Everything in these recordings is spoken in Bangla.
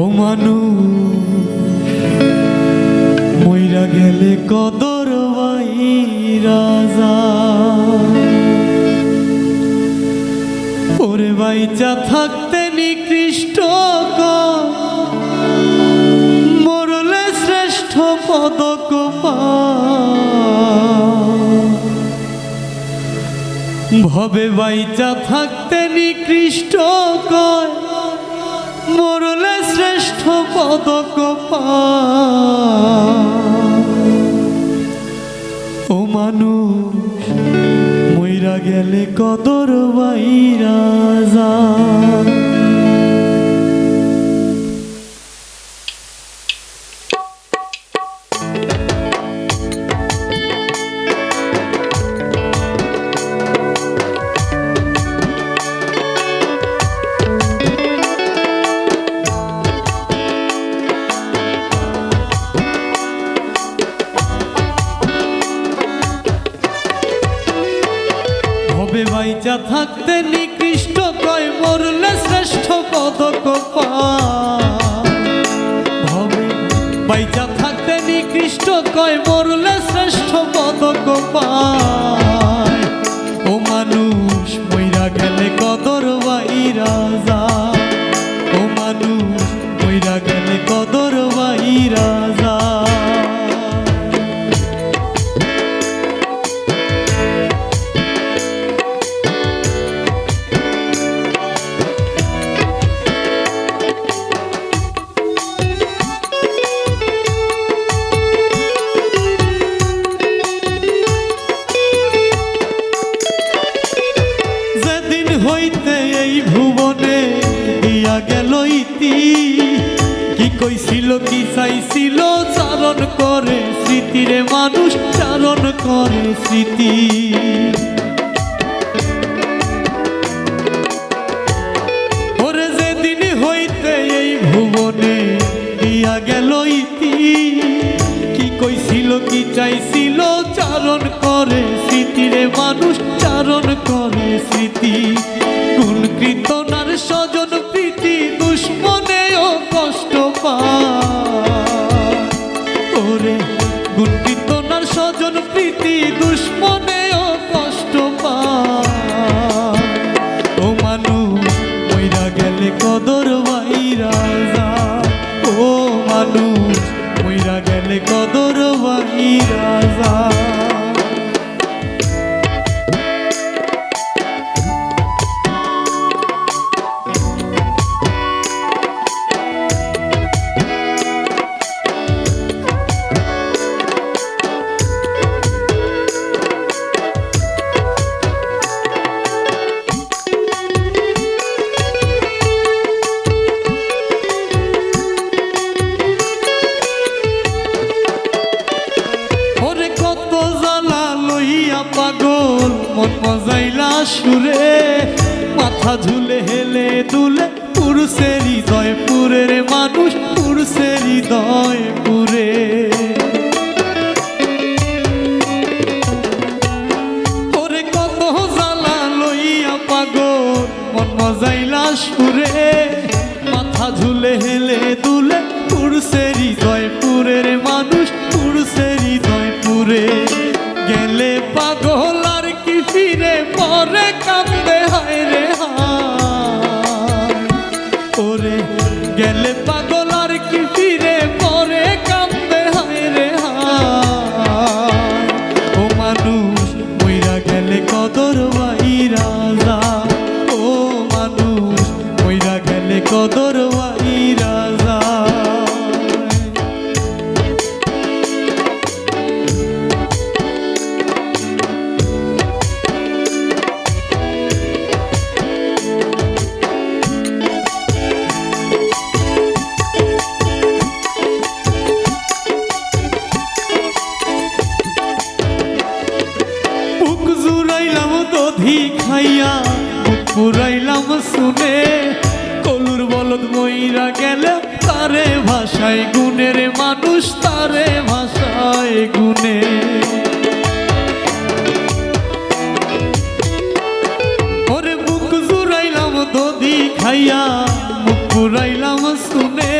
ও মানু মইরা গেলে কদর রাজা ওরে বাইচা থাকতে নিকৃষ্ট মরলে শ্রেষ্ঠ পদক। ভবে বাইচা থাকতে নিকৃষ্ট কয় মরলে শ্রেষ্ঠ পদক। ও মানুষ মইরা গেলে কদর বাইরা যায় হবে বাইচা থাকতে নিকৃষ্ট কয় মরলে শ্রেষ্ঠ পদক পাইচা থাকতে নিকৃষ্ট কয় মরলে শ্রেষ্ঠ পদক কইছিল কি চাইছিল? চারণ করে স্মৃতিরে মানুষ, চারণ করে স্মৃতি। ওরে যেদিন হইতে এই ভুবনে দিয়া গেল ইতি, কি কইছিল, কি চাইছিল? চারণ করে স্মৃতিরে মানুষ, চারণ করে স্মৃতি। কোন কীর্তনার স্বজন কদর বাইরা যায় ও মানুষ মইরা গেলে কদর বাইরা যায় মন মজাইলা সুরে, মাথা ঝুলে হেলে দুলে, পুরুষে হৃদয় পুরের মানুষ, পুরুষে হৃদয় পুরে ওরে কত জ্বালা লইয়া পাগল, মন মজাইলা সুরে, মাথা ঝুলে হেলে দুলে পরে কান্দে। নাম শুনে কলুর বলদ মইরা গেল তারে ভাষায় গুণের মানুষ, তারে ভাষায় গুণে। ওরে জুড়াইলাম দদি খাইয়া, মুখ পুরাইলাম শুনে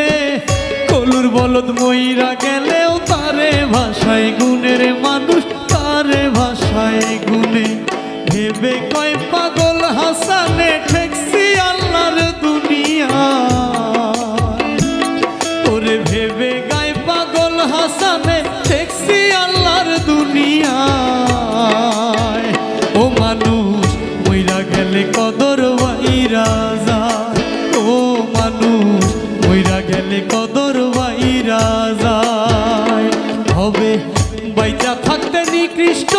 কলুর বলদ মইরা গেলেও তারে ভাষায় গুণের মানুষ, তারে ভাষায় গুণে। ভেবে কয় প্রেমে পাগল হাসানে, দেখছি আল্লাহর দুনিয়া ও মানুষ, মইরা গেলে কদর বাইরা যায়। ও মানুষ, মইরা গেলে কদর বাইরা যায়। হবে, বাইচা থাকতে কৃষ্ণ